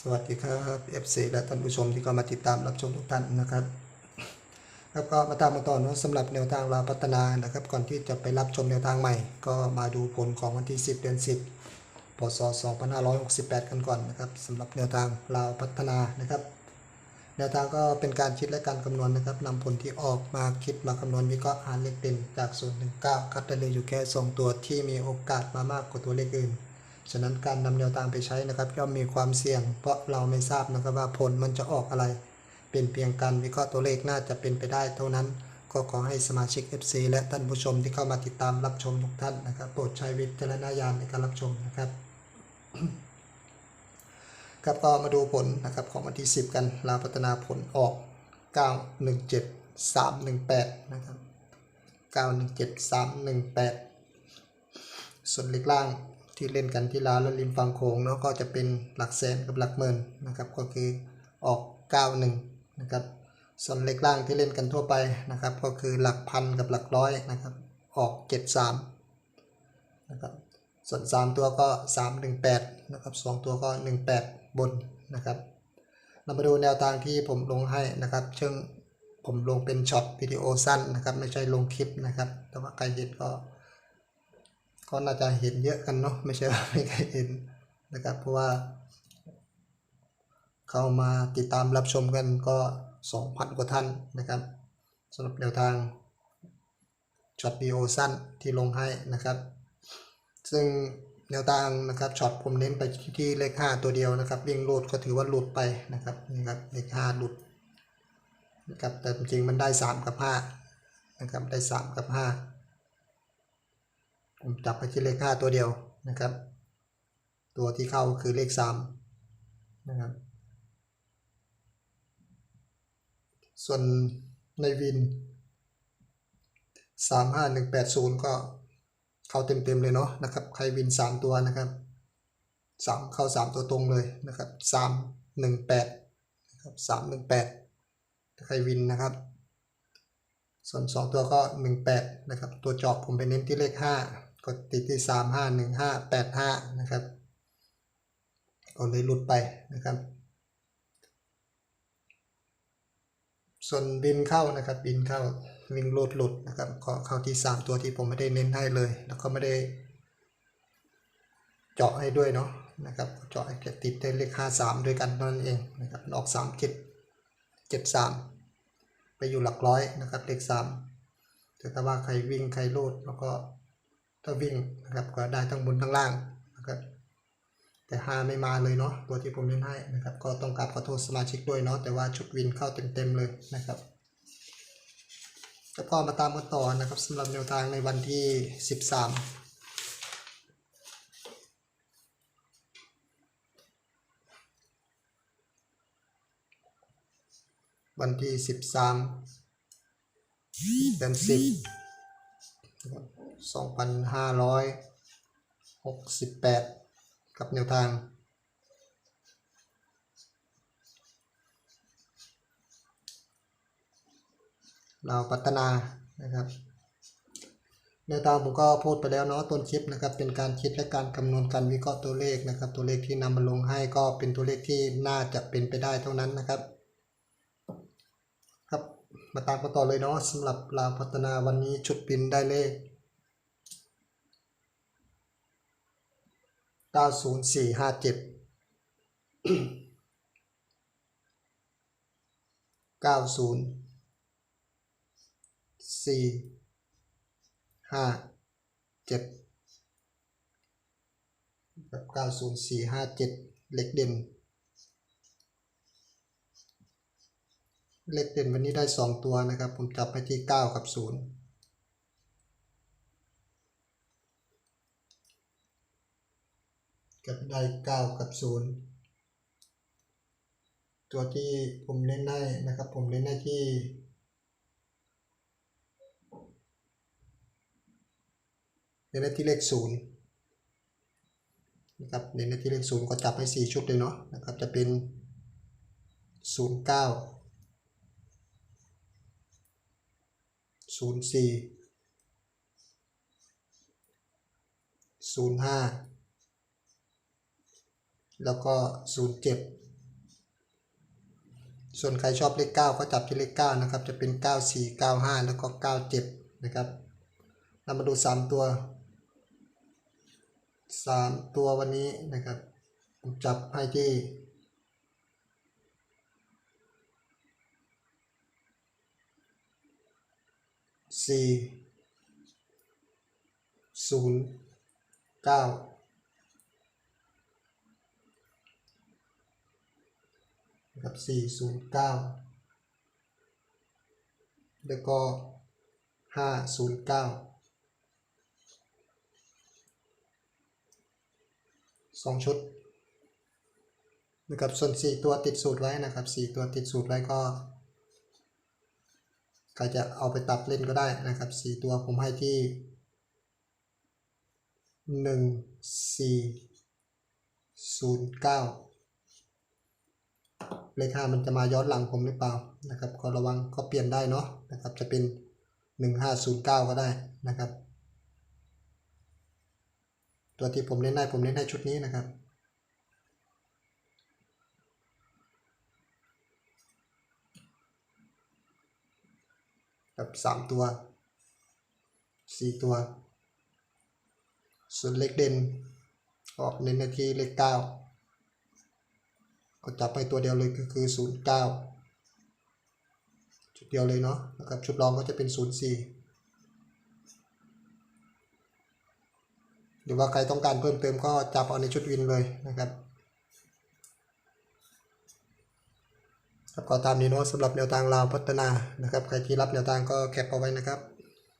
สวัสดีครับ FC และท่านผู้ชมที่เข้ามาติดตามรับชมทุกท่านนะครับครับก็มาตามมาต่อนะสำหรับแนวทางเราพัฒนานะครับ ก่อนที่จะไปรับชมแนวทางใหม่ ก็มาดูผลของวันที่ 10 เดือน 10พศ2568 กันก่อนนะครับสำหรับแนวทางเราพัฒนานะครับ แนวทางก็เป็นการคิดและการคำนวณนะครับนำผลที่ออกมาคิดมาคำนวณวิเคราะห์หาเลขเด่นจาก0ถึง9คัดได้เลยอยู่แค่สองตัวที่มีโอกาสมามากกว่าตัวเลขอื่น ฉะนั้นการนำแนวทางไปใช้นะครับย่อมมีความเสี่ยง เพราะเราไม่ทราบนะครับว่าผลมันจะออกอะไร เป็นเพียงการวิเคราะห์ตัวเลขน่าจะเป็นไปได้เท่านั้น ก็ขอให้สมาชิก FC และท่านผู้ชมที่เข้ามาติดตามรับชมทุกท่านนะครับโปรดใช้วิจารณญาณในการรับชมนะครับครับก็มาดูผลนะครับของวันที่ 10 กันลาวพัฒนาผลออก 917 318 นะครับ 917 318 ส่วนเลขล่าง ที่เล่นกันที่ลาวและริมฝั่งโขงเนาะก็จะเป็นหลักแสนกับหลักหมื่นนะครับก็คือออก 91นะครับส่วนเลขล่างที่เล่นกันทั่วไปนะครับก็คือหลักพันกับหลักร้อยนะครับออก 73นะครับส่วน 3 ตัวก็ 318นะครับ2ตัวก็ 18 บนนะครับเรามาดูแนวทางที่ผมลงให้นะครับเชิงผมลงเป็นช็อตวิดีโอสั้นนะครับไม่ใช่ลงคลิปนะครับ แต่ว่าใครเห็นก็ ก็น่าจะเห็นเยอะกันเนาะไม่ใช่ว่าไม่เคยเห็นนะครับเพราะว่า เข้ามาติดตามรับชมกันก็ 2,000 กว่าท่านนะครับสำหรับแนวทางช็อตวีโอสั้นที่ลงให้นะครับ ซึ่งแนวทางนะครับช็อตผมเน้นไปที่เลข 5 ตัวเดียวนะครับวิ่งหลุดก็ถือว่าหลุดไปนะครับนี่ครับเลข5หลุดนะครับแต่จริงมันได้ 3 กับ5นะครับได้ 3 กับ 5 ผมจับไปที่เลข5ตัวเดียวนะครับ ตัวที่เข้าคือเลข3นะครับ ส่วนในวิน35180ก็เข้าเต็มๆเลยเนาะนะครับ ใครวิน3ตัวนะครับสามเข้า3ตัวตรงเลยนะครับ318นะครับ318ถ้าใครวินนะครับ ส่วน2ตัวก็18นะครับ ตัวจอบผมไปเน้นที่เลข5 ก็ติดที่ 3 5 1 5 8 5 นะครับ ก็เลยหลุดไปนะครับ ส่วนบินเข้านะครับบินเข้าวิ่งหลุดหลุดนะครับก็เข้าที่ 3 ตัวที่ผมไม่ได้เน้นให้เลย แล้วก็ไม่ได้ เจาะให้ด้วยเนาะนะครับเจาะให้แค่ติดได้เลข 5 3 ด้วยกันนั้นเองนะครับออก3 7 7 3 ไปอยู่หลักร้อยนะครับเลข 3 แต่ถ้าว่าใครวิ่งใครโลดแล้วก็ ถ้าวิ่งนะครับก็ได้ทั้งบนทั้งล่างนะครับแต่ห้าไม่มาเลยเนาะตัวที่ผมเล่นให้นะครับ ก็ต้องกราบขอโทษสมาชิกด้วยเนาะแต่ว่าชุดวินเข้าเต็มๆเลยนะครับแล้วก็มาตามกันต่อนะครับสำหรับแนวทางในวันที่ 13วันที่13เดือน10นะครับ 2568 กับแนวทาง เราพัฒนานะครับแนวทางผมก็พูดไปแล้วเนาะต้นคลิปนะครับเป็นการคิดและการคำนวณการวิเคราะห์ตัวเลขนะครับ ตัวเลขที่นำมาลงให้ก็เป็นตัวเลขที่น่าจะเป็นไปได้เท่านั้นนะครับ ครับมาตามกันต่อเลยเนาะสำหรับลาวพัฒนาวันนี้ชุดบินได้เลข 90457 90 4 5 7กับ90 4 5 7เหล็กเด่นเล็กเด่นวันนี้ได้ 2 ตัวนะครับ ผมจับไปที่ 9 กับ 0 กับได้เก้ากับศูนย์ตัวที่ผมเล่นได้นะครับผมเล่นได้ที่เล่นได้ที่เลขศูนย์นะครับเล่นได้ที่เลขศูนย์ก็จับให้สี่ชุดเลยเนาะนะครับจะเป็นศูนย์เก้าศูนย์สี่ศูนย์ห้า แล้วก็ศูนย์เจ็ดส่วนใครชอบเลขเก้าก็จับที่เลขเก้านะครับ จะเป็นเก้าสี่เก้าห้าแล้วก็เก้าเจ็ดนะครับเรามาดูสามตัวสามตัววันนี้นะครับผมจับให้ที่สี่ศูนย์เก้าับสี่ศูนย์เก้าแล้วก็ห้าศูนย์เก้าสองชุดนะครับส่วนสี่ตัวติดสูตรไว้นะครับสี่ตัวติดสูตรไว้ก็ใครจะเอาไปตัดเล่นก็ได้นะครับสี่ตัวผมให้ที่หนึ่งสี่ศูนย์ เลขห้ามันจะมาย้อนหลังผมหรือเปล่านะครับก็ระวังก็เปลี่ยนได้เนาะนะครับจะเป็นหนึ่งห้าศูนย์เก้าก็ได้นะครับ ตัวที่ผมเล่นได้ผมเล่นได้ชุดนี้นะครับกับสามตัวสี่ตัว ส่วนเลขเด่นออกเน้นในที่เลขเก้า ก็จับไปตัวเดียวเลยก็คือ 09 ชุดเดียวเลยเนาะนะครับชุดรองก็จะเป็น 04 หรือว่าใครต้องการเพิ่มเติมก็จับเอาในชุดวินเลยนะครับครับก็ตามนี้เนาะสำหรับแนวทางลาวพัฒนานะครับใครที่รับแนวทางก็แคปเอาไว้นะครับ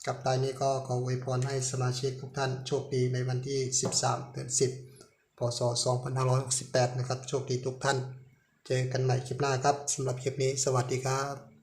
กับตายนี้ก็ขออวยพรให้สมาชิกทุกท่านโชคดีในวันที่ 13เดือน10 พศ 2568 นะครับ โชคดีทุกท่าน เจอกันใหม่คลิปหน้าครับสำหรับคลิปนี้สวัสดีครับ